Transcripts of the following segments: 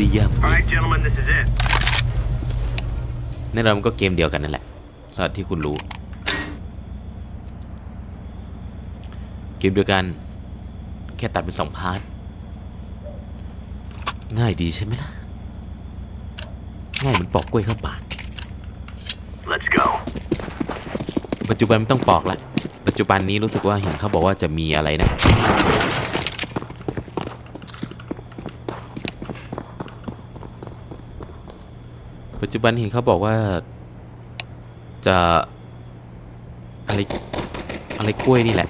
ได้ย่ำ All right, gentlemen, this is it. แน่นอนมันก็เกมเดียวกันนั่นแหละสำหรับที่คุณรู้ เกมเดียวกัน แค่ตัดเป็นสองพาร์ท ง่ายดีใช่ไหมล่ะ ง่ายเหมือนปอกกล้วยเข้าปาก Let's go. ปัจจุบันไม่ต้องปอกละ ปัจจุบันนี้รู้สึกว่าเห็นเขาบอกว่าจะมีอะไรนะ ปัจจุบันเห็นเขาบอกว่า จะอะไรอะไรกล้วยนี่แหละ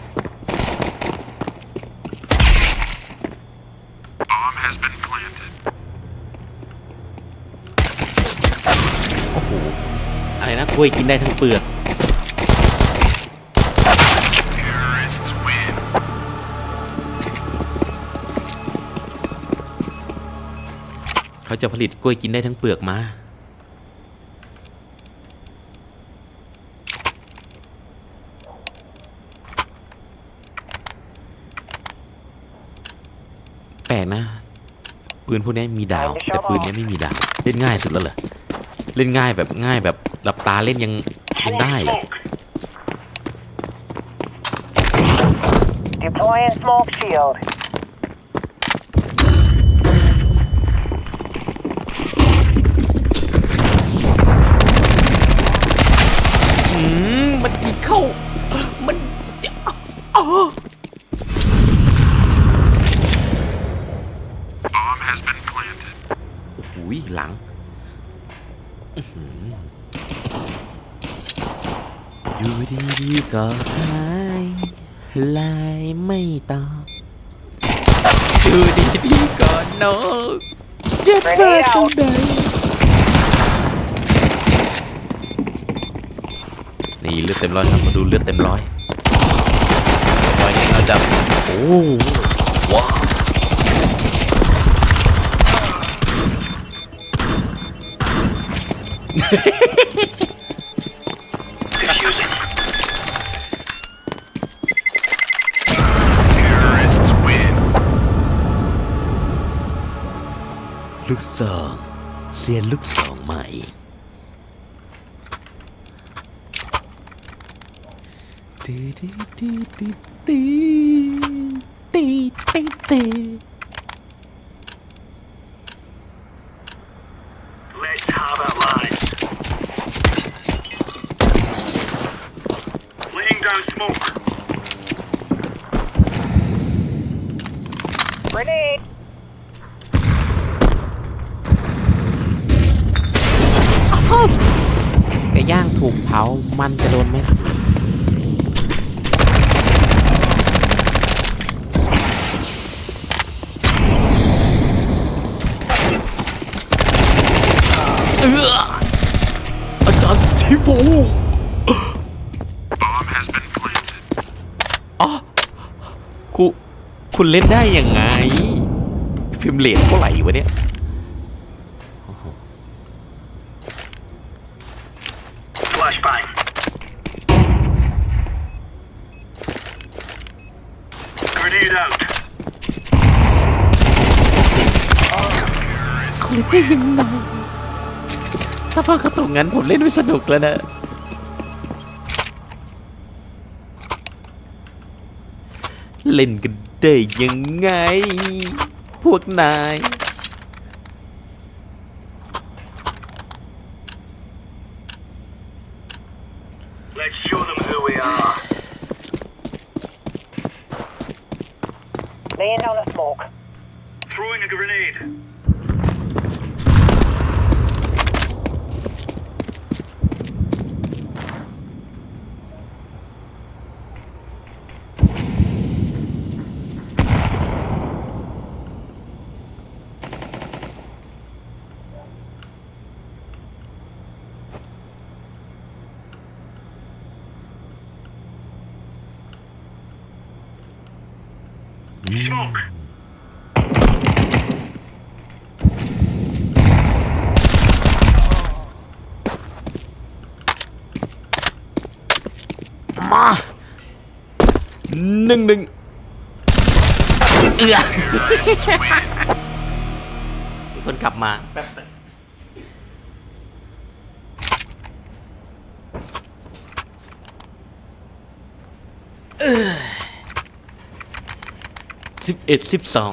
Bomb has been planted. โอ้โห อะไรนะกล้วยกินได้ทั้งเปลือก Terrorists win. เขาจะผลิตกล้วยกินได้ทั้งเปลือกมา แปลกนะ ปืนพวกนี้มีดาว แต่ปืนนี้ไม่มีดาว เล่นง่ายสุดแล้วเหรอ เล่นง่ายแบบง่ายแบบหลับตาเล่นยังยังได้เหรอ Smoke. Deploying smoke shield. ก็หายไลายไม่ตอบอยู่ดีๆก็นนกจะมาตรงไหนนี่เลือดเต็มร้อยครับมาดูเลือดเต็มร้อยร้อยนี้เราจะโอ้ว้าว ลูกซองเสียนลูกซองใหม่ตีตีตีตีตีตีตีตี Let's have it, lads. Laying down smoke. Grenade. างถูกเผามันจะโดนไหมล่ะเอออาจารย์ชิฟู Bomb has been planted. อ๋อคุณคุณเล่นได้ยังไง ฟิล์มเลทเท่าไหร่วะเนี่ย Flashbang. Grenade out. คุณเล่นได้ยังไงถ้าพากระตุกงั้นผมเล่นไม่สนุกแล้วนะ เล่นกันได้ยังไง พวกนาย Let's show them who we are. Laying down a smoke. Throwing a grenade. กมาหนึ่งหนึ่งเอือคนกลับมาเออ สิบเอ็ดสิบสอง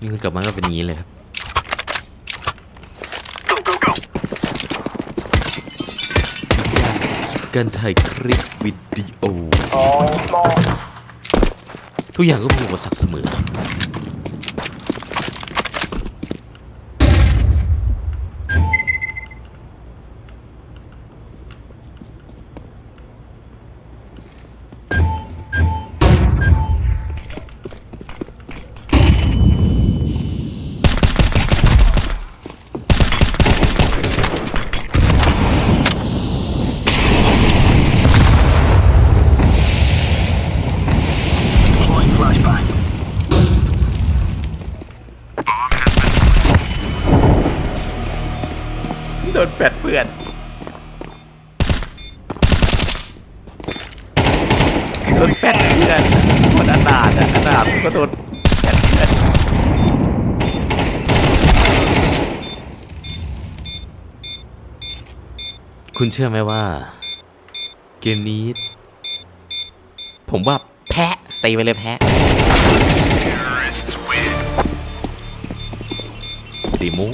มีคนกลับมาก็เป็นอย่างนี้เลยครับ Go, go, go. การถ่ายคลิปวิดีโอ Throwing smoke. ทุกอย่างก็มีอุปสรรคเสมอ นแปดเพื่อนโดนแปดเพื่อนคนอนาถอะอนาถก็โดนแปดเพื่อนคุณเชื่อไหมว่า เกมนี้ ผมว่าแพ้ตีไปเลยแพ้ Terrorists win. ตีมู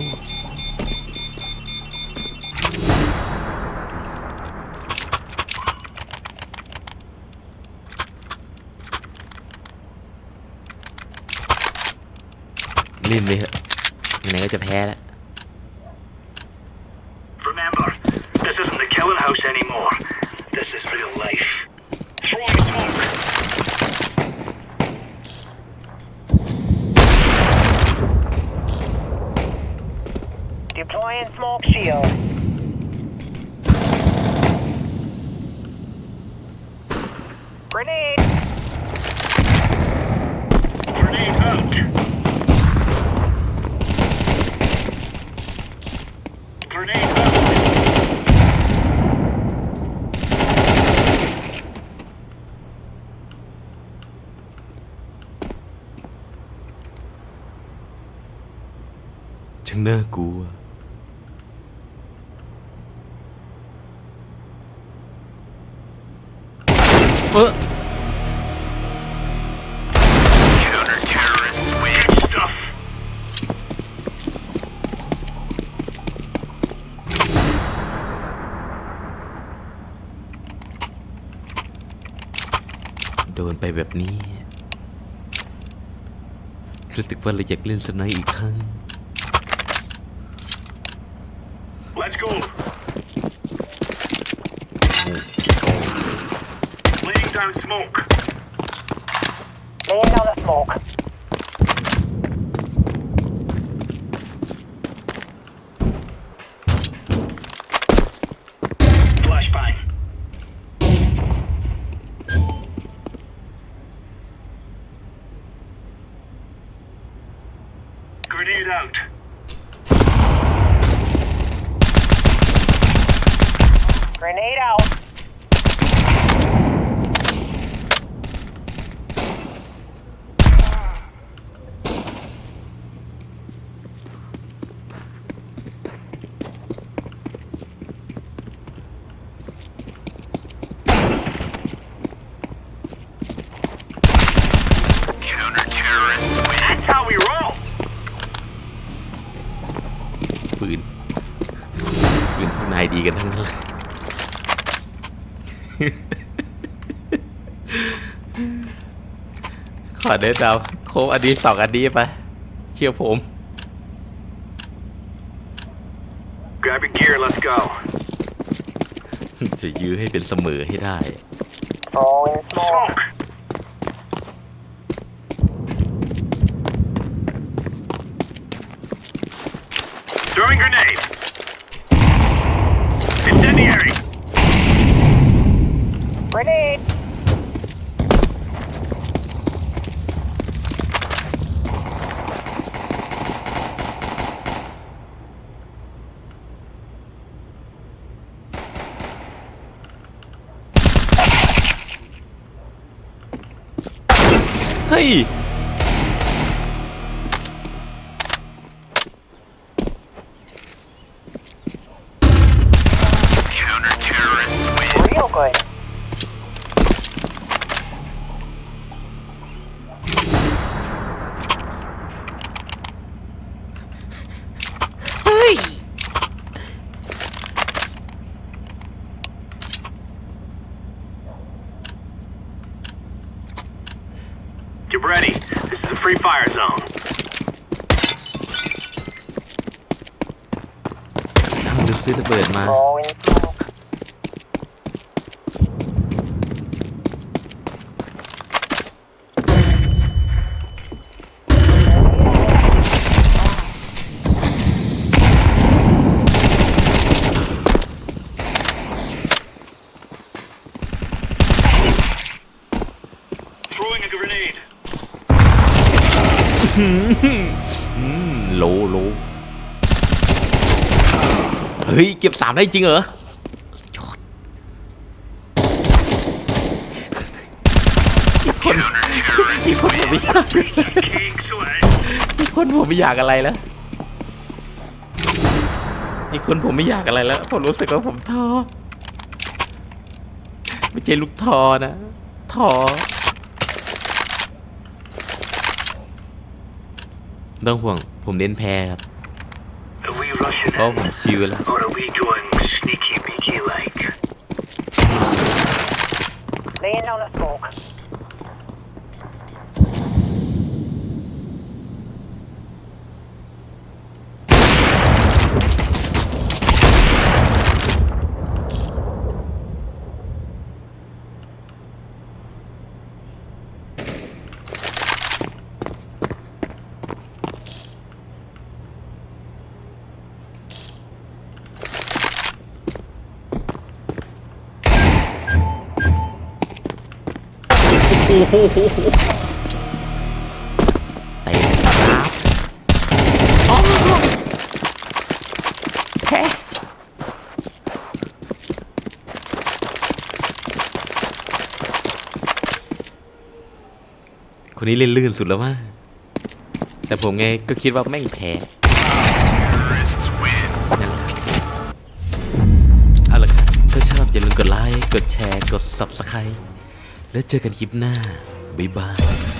ล่นไปเถอะไหนๆก็จะแพ้แล้ว Remember, this isn't the killing house anymore. This is real life. Throwing smoke. Deploying างน่ากลัว เออ Counter-terrorist win. Stuff. โดนไปแบบนี้ รู้สึกว่าเราอยากเล่นสไนด์อีกครั้ง Let's go. Laying down smoke. Laying down the smoke. Flashbang. Grenade out. ขอเดินดาวโคบอันนี้สองอันนี้ไปเชื่อผม Grab your gear, let's go. จะยื้อให้เป็นเสมอให้ได้ Throwing smoke. Aí, Smoke. Throwing grenade. Incendiary. Grenade. ready. This is a free fire zone. เอาดูซื้อระเบิดมา Throwing โลโลเฮ้ย เก็บสามได้จริงเหรอยอดมีคนอีคนผมไม่อยาก King Sweat. อีคนผมไม่อยากอะไรแล้วอีคนผมไม่อยากอะไรแล้วผมรู้สึกว่าผมท้อไม่ใช่ลูกทอนะท้อ ไม่ต้องห่วง ผมเน้นแพ้ครับ Are we rushing เพราะ in? ผมชิวแล้ว Or are we going sneaky beaky like? Laying down a smoke. เต็มครับอ๋อแพ้คนนี้เล่นลื่นสุดแล้วว่าแต่ผมไงก็คิดว่าแม่งแพ้นั่นแหละเอาละครับถ้าชอบอย่าลืมกดไลค์ กดแชร์ กด subscribe แล้วเจอกันคลิปหน้า บ๊ายบาย